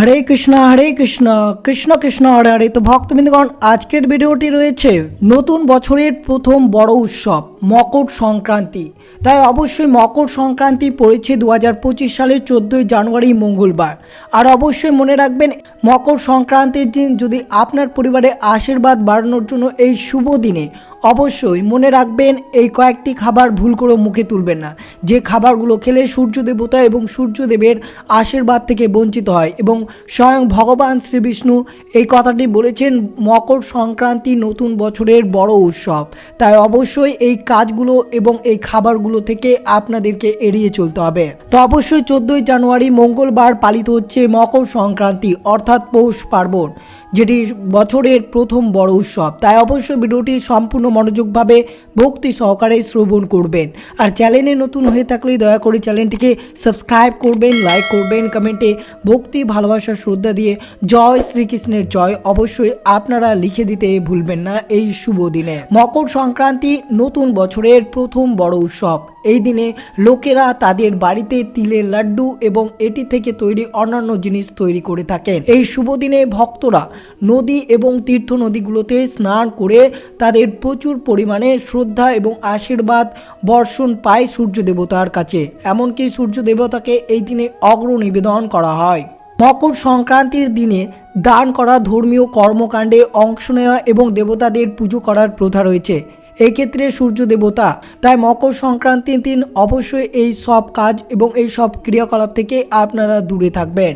হরে কৃষ্ণ হরে কৃষ্ণ কৃষ্ণ কৃষ্ণ, হরে হরে। তো ভক্তবৃন্দগণ, আজকের ভিডিওটি রয়েছে নতুন বছরের প্রথম বড় উৎসব। মকর সংক্রান্তি। তাই অবশ্যই মকর সংক্রান্তি পড়েছে দু হাজার পঁচিশ সালের চোদ্দোই জানুয়ারি, মঙ্গলবার। আর অবশ্যই মনে রাখবেন, মকর সংক্রান্তির দিন যদি আপনার পরিবারে আশীর্বাদ বাড়ানোর জন্য এই শুভ দিনে, অবশ্যই মনে রাখবেন, এই কয়েকটি খাবার ভুল করে মুখে তুলবেন না। যে খাবারগুলো খেলে সূর্য দেবতা এবং সূর্যদেবের আশীর্বাদ থেকে বঞ্চিত হয় এবং স্বয়ং ভগবান শ্রীবিষ্ণু এই কথাটি বলেছেন, মকর সংক্রান্তি নতুন বছরের বড় উৎসব। তাই অবশ্যই এই কাজগুলো এবং এই খাবারগুলো থেকে আপনাদেরকে এড়িয়ে চলতে হবে। তো অবশ্যই চোদ্দই জানুয়ারি মঙ্গলবার পালিত হচ্ছে মকর সংক্রান্তি, অর্থাৎ পৌষ পার্বণ। যেটি বছরের প্রথম বড় উৎসব। তাই অবশ্যই ভিডিওটি সম্পূর্ণ মনোযোগভাবে ভক্তি সহকারে শ্রবণ করবেন। আর চ্যানেলে নতুন হয়ে থাকলে দয়া করে চ্যানেলটিকে সাবস্ক্রাইব করবেন, লাইক করবেন, কমেন্টে ভক্তি, ভালোবাসা, শ্রদ্ধা দিয়ে জয় শ্রীকৃষ্ণের জয় অবশ্যই আপনারা লিখে দিতে ভুলবেন না এই শুভ দিনে। মকর সংক্রান্তি নতুন বছরের প্রথম বড় উৎসব। এই দিনে লোকেরা তাদের বাড়িতে তিলের লাড্ডু এবং এটি থেকে তৈরি অন্যান্য জিনিস তৈরি করে থাকেন। এই শুভ দিনে ভক্তরা নদী এবং তীর্থ নদীগুলোতে স্নান করে তাদের প্রচুর পরিমাণে শ্রদ্ধা এবং আশীর্বাদ বর্ষণ পায় সূর্য দেবতার কাছে। এমনকি সূর্য দেবতাকে এই দিনে অগ্র নিবেদন করা হয়। মকর সংক্রান্তির দিনে দান করা ধর্মীয় কর্মকাণ্ডে অংশ নেওয়া এবং দেবতাদের পুজো করার প্রথা রয়েছে। এই ক্ষেত্রে সূর্য দেবতা, তাই মকর সংক্রান্তির দিন অবশ্যই এই সব কাজ এবং এই সব ক্রিয়াকলাপ থেকে আপনারা দূরে থাকবেন।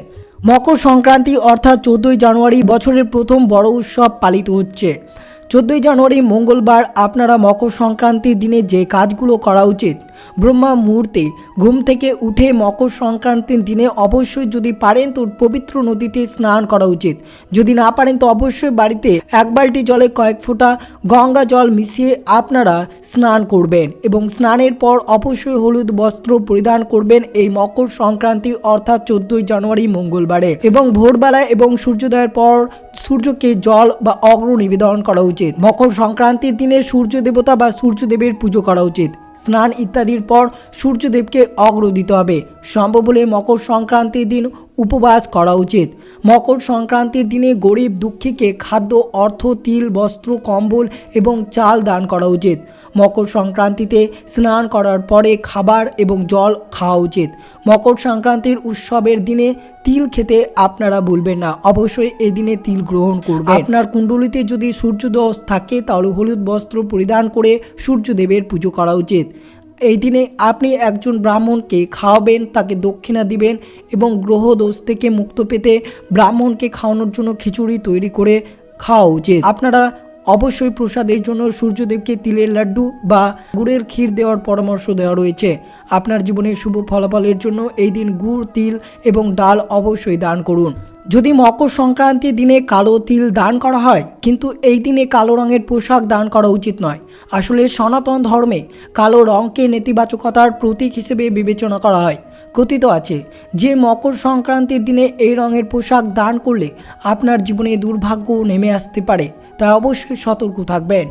মকর সংক্রান্তি অর্থাৎ চোদ্দই জানুয়ারি বছরের প্রথম বড় উৎসব পালিত হচ্ছে। চোদ্দোই জানুয়ারি মঙ্গলবার আপনারা মকর সংক্রান্তির দিনে যে কাজগুলো করা উচিত ব্রহ্মা মুহূর্তে ঘুম থেকে উঠে মকর সংক্রান্তির দিনে অবশ্যই যদি পারেন তো পবিত্র নদীতে স্নান করা উচিত। যদি না পারেন তো অবশ্যই বাড়িতে এক বালতি জলে কয়েক ফোঁটা গঙ্গা জল মিশিয়ে আপনারা স্নান করবেন এবং স্নানের পর অবশ্যই হলুদ বস্ত্র পরিধান করবেন এই মকর সংক্রান্তি অর্থাৎ চোদ্দই জানুয়ারি মঙ্গলবারে এবং ভোরবেলায় এবং সূর্যোদয়ের পর সূর্যকে জল বা অগ্র নিবেদন করা উচিত। মকর সংক্রান্তির দিনে সূর্য দেবতা বা সূর্যদেবের পুজো করা উচিত। স্নান ইত্যাদির পর সূর্যদেবকে অগ্র দিতে হবে। সম্ভব হলে মকর সংক্রান্তির দিন উপবাস করা উচিত। মকর সংক্রান্তির দিনে গরিব দুঃখীকে খাদ্য, অর্থ, তিল, বস্ত্র, কম্বল এবং চাল দান করা উচিত। মকর সংক্রান্তিতে স্নান করার পরে খাবার এবং জল খাওয়া উচিত। মকর সংক্রান্তির উৎসবের দিনে তিল খেতে আপনারা ভুলবেন না। অবশ্যই এই দিনে তিল গ্রহণ করবেন। আপনার কুণ্ডলিতে যদি সূর্যোদয় থাকে, তাহলে হলুদ বস্ত্র পরিধান করে সূর্যদেবের পুজো করা উচিত। এই দিনে আপনি একজন ব্রাহ্মণকে খাওয়াবেন, তাকে দক্ষিণা দিবেন এবং গ্রহ দোষ থেকে মুক্ত পেতে ব্রাহ্মণকে খাওয়ানোর জন্য খিচুড়ি তৈরি করে খাওয়া উচিত। আপনারা অবশ্যই প্রসাদের জন্য সূর্যদেবকে তিলের লাড্ডু বা গুড়ের ক্ষীর দেওয়ার পরামর্শ দেওয়া রয়েছে। আপনার জীবনের শুভ ফলাফলের জন্য এই দিন গুড়, তিল এবং ডাল অবশ্যই দান করুন। যদি মকর সংক্রান্তির দিনে কালো তিল দান করা হয়, কিন্তু এই দিনে কালো রঙের পোশাক দান করা উচিত নয়। আসলে সনাতন ধর্মে কালো রঙকে নেতিবাচকতার প্রতীক হিসেবে বিবেচনা করা হয়। কথিত আছে, যে মকর সংক্রান্তির দিনে এই রঙের পোশাক দান করলে আপনার জীবনে দুর্ভাগ্য নেমে আসতে পারে। তাই অবশ্যই সতর্ক থাকবেন।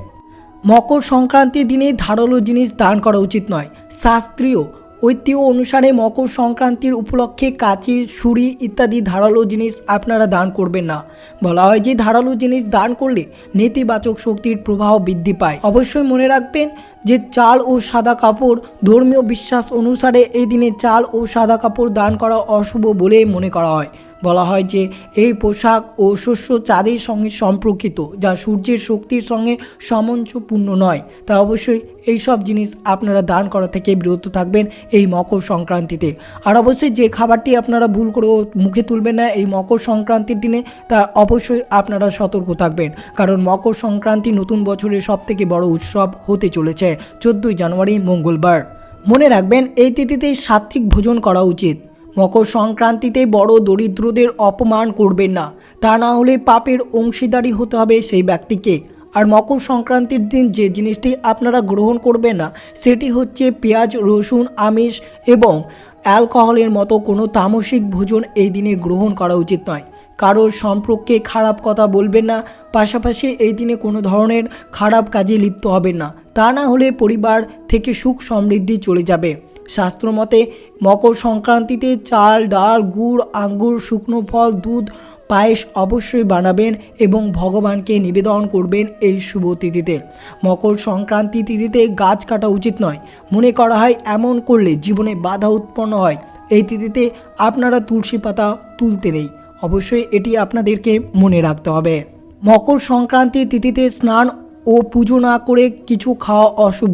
মকর সংক্রান্তির দিনে ধারালো জিনিস দান করা উচিত নয়। শাস্ত্রীয় ঐতিহ্য অনুসারে মকর সংক্রান্তির উপলক্ষে কাঁচি, ছুরি ইত্যাদি ধারালো জিনিস আপনারা দান করবেন না। বলা হয় যে ধারালো জিনিস দান করলে নেতিবাচক শক্তির প্রবাহ বৃদ্ধি পায়। অবশ্যই মনে রাখবেন যে চাল ও সাদা কাপড় ধর্মীয় বিশ্বাস অনুসারে এই দিনে চাল ও সাদা কাপড় দান করা অশুভ বলে মনে করা হয়। বলা হয় যে এই পোশাক ও শস্য চাঁদের সঙ্গে সম্পর্কিত, যা সূর্যের শক্তির সঙ্গে সামঞ্জস্যপূর্ণ নয়। তা অবশ্যই এই সব জিনিস আপনারা দান করা থেকে বিরত থাকবেন এই মকর সংক্রান্তিতে। আর অবশ্যই যে খাবারটি আপনারা ভুল করে মুখে তুলবেন না এই মকর সংক্রান্তির দিনে, তা অবশ্যই আপনারা সতর্ক থাকবেন। কারণ মকর সংক্রান্তি নতুন বছরের সবথেকে বড় উৎসব হতে চলেছে, চোদ্দোই জানুয়ারি মঙ্গলবার। মনে রাখবেন, এই তিথিতে সাত্বিক ভোজন করা উচিত। মকর সংক্রান্তিতে বড় দরিদ্রদের অপমান করবেন না। তা না হলে পাপের অংশীদারি হতে হবে সেই ব্যক্তিকে। আর মকর সংক্রান্তির দিন যে জিনিসটি আপনারা গ্রহণ করবেন না, সেটি হচ্ছে পেঁয়াজ, রসুন, আমিষ এবং অ্যালকোহলের মতো কোনো তামসিক ভোজন এই দিনে গ্রহণ করা উচিত নয়। কারোর সম্পর্কে খারাপ কথা বলবেন না, পাশাপাশি এই দিনে কোনো ধরনের খারাপ কাজে লিপ্ত হবেন না। তা না হলে পরিবার থেকে সুখ সমৃদ্ধি চলে যাবে। শাস্ত্র মতে মকর সংক্রান্তিতে চাল, ডাল, গুড়, আঙ্গুর, শুকনো ফল, দুধ, পায়েস অবশ্যই বানাবেন এবং ভগবানকে নিবেদন করবেন এই শুভ তিথিতে। মকর সংক্রান্তি তিথিতে গাছ কাটা উচিত নয়। মনে করা হয়, এমন করলে জীবনে বাধা উৎপন্ন হয়। এই তিথিতে আপনারা তুলসী পাতা তুলতে নেই। অবশ্যই এটি আপনাদেরকে মনে রাখতে হবে। মকর সংক্রান্তি তিথিতে স্নান ও পুজো না করে কিছু খাওয়া অশুভ।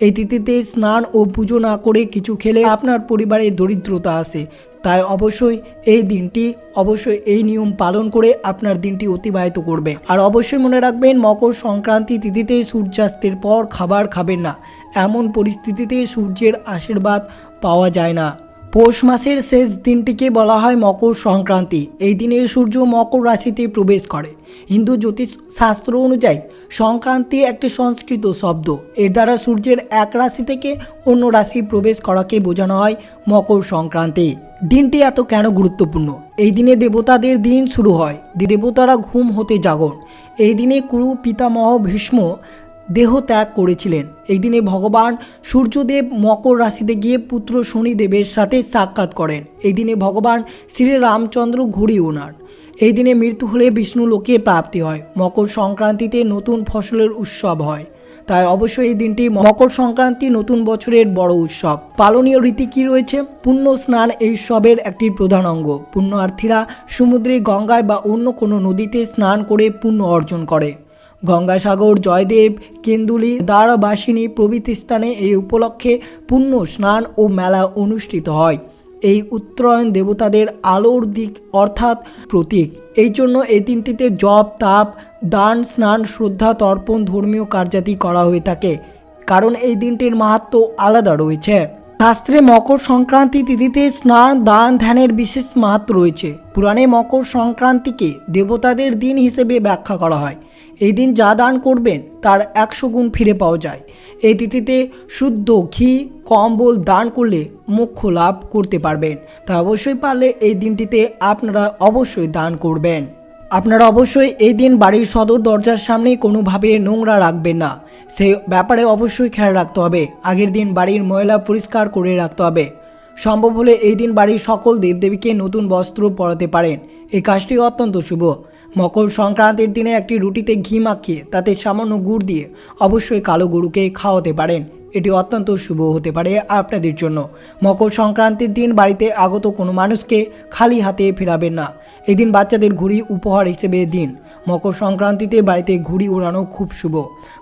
এই তিথিতে স্নান ও পুজো না করে কিছু খেলে আপনার পরিবারে দরিদ্রতা আসে। তাই অবশ্যই এই দিনটি, অবশ্যই এই নিয়ম পালন করে আপনার দিনটি অতিবাহিত করবে আর অবশ্যই মনে রাখবেন, মকর সংক্রান্তি তিথিতে সূর্যাস্তের পর খাবার খাবেন না। এমন পরিস্থিতিতে সূর্যের আশীর্বাদ পাওয়া যায় না। পৌষ মাসের শেষ দিনটিকে বলা হয় মকর সংক্রান্তি। এই দিনে সূর্য মকর রাশিতে প্রবেশ করে। হিন্দু জ্যোতিষ শাস্ত্র অনুযায়ী সংক্রান্তি একটি সংস্কৃত শব্দ। এর দ্বারা সূর্যের এক রাশি থেকে অন্য রাশি প্রবেশ করাকে বোঝানো হয় মকর সংক্রান্তি। দিনটি এত কেন গুরুত্বপূর্ণ? এই দিনে দেবতাদের দিন শুরু হয়। দেবতারা ঘুম হতে জাগন এই দিনে কুরু, পিতামহ, ভীষ্ম দেহ ত্যাগ করেছিলেন। এই দিনে ভগবান সূর্যদেব মকর রাশিতে গিয়ে পুত্র শনিদেবের সাথে সাক্ষাৎ করেন। এই দিনে ভগবান শ্রী রামচন্দ্র ঘুড়ি ওনার। এই দিনে মৃত্যু হলে বিষ্ণু লোকে প্রাপ্তি হয়। মকর সংক্রান্তিতে নতুন ফসলের উৎসব হয়। তাই অবশ্যই এই দিনটি মকর সংক্রান্তি নতুন বছরের বড় উৎসব। পালনীয় রীতি কি রয়েছে? পুণ্য স্নান এই উৎসবের একটি প্রধান অঙ্গ। পুণ্যার্থীরা সমুদ্রে, গঙ্গায় বা অন্য কোনো নদীতে স্নান করে পুণ্য অর্জন করে। গঙ্গাসাগর, জয়দেব, কেন্দুলি দ্বারবাসিনী প্রভৃতি স্থানে এই উপলক্ষে পুণ্য স্নান ও মেলা অনুষ্ঠিত হয়। এই উত্তরায়ণ দেবতাদের আলোর দিক অর্থাৎ প্রতীক। এই জন্য এই দিনটিতে জপ, তাপ, দান, স্নান, শ্রদ্ধা, তর্পণ, ধর্মীয় কার্যাদি করা হয়ে থাকে। কারণ এই দিনটির মাহাত্ম আলাদা রয়েছে। শাস্ত্রে মকর সংক্রান্তি তিথিতে স্নান, দান, ধ্যানের বিশেষ মাহাত্ম রয়েছে। পুরাণে মকর সংক্রান্তিকে দেবতাদের দিন হিসেবে ব্যাখ্যা করা হয়। এই দিন যা দান করবেন, তার একশো গুণ ফিরে পাওয়া যায়। এই তিথিতে শুদ্ধ ঘি, কম্বল দান করলে মোক্ষ লাভ করতে পারবেন। তা অবশ্যই পারলে এই দিনটিতে আপনারা অবশ্যই দান করবেন। আপনারা অবশ্যই এই দিন বাড়ির সদর দরজার সামনে কোনোভাবে নোংরা রাখবেন না। সে ব্যাপারে অবশ্যই খেয়াল রাখতে হবে। আগের দিন বাড়ির ময়লা পরিষ্কার করে রাখতে হবে। সম্ভব হলে এই দিন বাড়ির সকল দেবদেবীকে নতুন বস্ত্র পরাতে পারেন। এই কাজটি অত্যন্ত শুভ। মকর সংক্রান্তির দিনে একটি রুটিতে ঘি মাখিয়ে, তাতে সামান্য গুড় দিয়ে অবশ্যই কালো গরুকে খাওয়াতে পারেন। এটি অত্যন্ত শুভ হতে পারে আপনাদের জন্য। মকর সংক্রান্তির দিন বাড়িতে আগত কোনো মানুষকে খালি হাতে ফেরাবেন না। এদিন বাচ্চাদের ঘুরি উপহার হিসেবে দিন। মকর সংক্রান্তিতে বাড়িতে ঘুড়ি ওড়ানো খুব শুভ।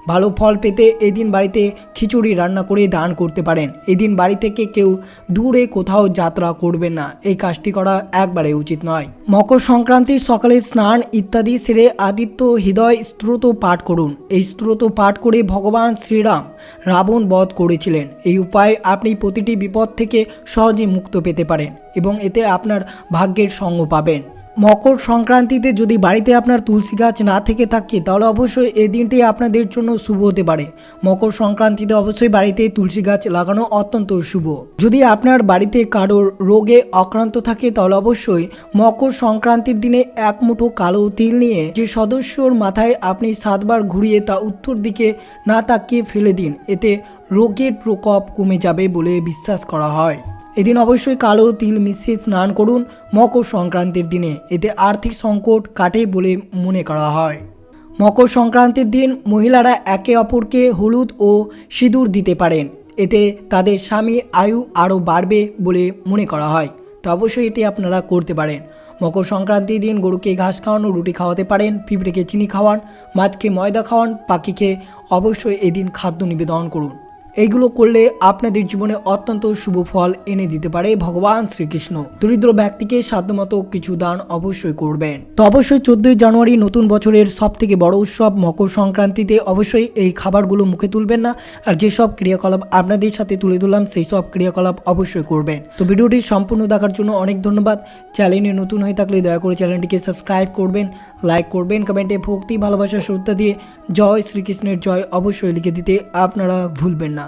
ভালো ফল পেতে এদিন বাড়িতে খিচুড়ি রান্না করে দান করতে পারেন। এদিন বাড়ি থেকে কেউ দূরে কোথাও যাত্রা করবেন না। এই কাজটি করা একবারে উচিত নয়। মকর সংক্রান্তির সকালে স্নান ইত্যাদি সেরে আদিত্য হৃদয় স্ত্রোত পাঠ করুন। এই স্ত্রোত পাঠ করে ভগবান শ্রীরাম রাবণ বধ করেছিলেন। এই উপায়ে আপনি প্রতিটি বিপদ থেকে সহজে মুক্ত পেতে পারেন এবং এতে আপনার ভাগ্যের সঙ্গ পাবেন। মকর সংক্রান্তিতে যদি বাড়িতে আপনার তুলসী গাছ না থেকে থাকে, তাহলে অবশ্যই এই দিনটি আপনাদের জন্য শুভ হতে পারে। মকর সংক্রান্তিতে অবশ্যই বাড়িতে তুলসী গাছ লাগানো অত্যন্ত শুভ। যদি আপনার বাড়িতে কারোর রোগে আক্রান্ত থাকে, তাহলে অবশ্যই মকর সংক্রান্তির দিনে এক মুঠো কালো তিল নিয়ে যে সদস্যর মাথায় আপনি সাতবার ঘুরিয়ে তা উত্তর দিকে না তাকিয়ে ফেলে দিন, এতে রোগের প্রকোপ কমে যাবে বলে বিশ্বাস করা হয়। এদিন অবশ্যই কালো তিল মিশিয়ে স্নান করুন মকর সংক্রান্তির দিনে। এতে আর্থিক সংকট কাটে বলে মনে করা হয়। মকর সংক্রান্তির দিন মহিলারা একে অপরকে হলুদ ও সিঁদুর দিতে পারেন। এতে তাদের স্বামীর আয়ু আরও বাড়বে বলে মনে করা হয়। তো অবশ্যই এটি আপনারা করতে পারেন। মকর সংক্রান্তির দিন গরুকে ঘাস খাওয়ানো রুটি খাওয়াতে পারেন, পিঁপড়েকে চিনি খাওয়ান, মাছকে ময়দা খাওয়ান, পাখিকে অবশ্যই এদিন খাদ্য নিবেদন করুন। এইগুলো করলে আপনাদের জীবনে অত্যন্ত শুভ ফল এনে দিতে পারে ভগবান শ্রীকৃষ্ণ। দরিদ্র ব্যক্তিকে সাধ্যমতো কিছু দান অবশ্যই করবেন। তো অবশ্যই চোদ্দই জানুয়ারি নতুন বছরের সব থেকে বড় উৎসব মকর সংক্রান্তিতে অবশ্যই এই খাবারগুলো মুখে তুলবেন না। আর যেসব ক্রিয়াকলাপ আপনাদের সাথে তুলে ধরলাম, সেই সব ক্রিয়াকলাপ অবশ্যই করবেন। তো ভিডিওটি সম্পূর্ণ দেখার জন্য অনেক ধন্যবাদ। চ্যানেলে নতুন হয়ে থাকলে দয়া করে চ্যানেলটিকে সাবস্ক্রাইব করবেন, লাইক করবেন, কমেন্টে ভক্তি, ভালোবাসা, শ্রদ্ধা দিয়ে জয় শ্রীকৃষ্ণের জয় অবশ্যই লিখে দিতে আপনারা ভুলবেন না।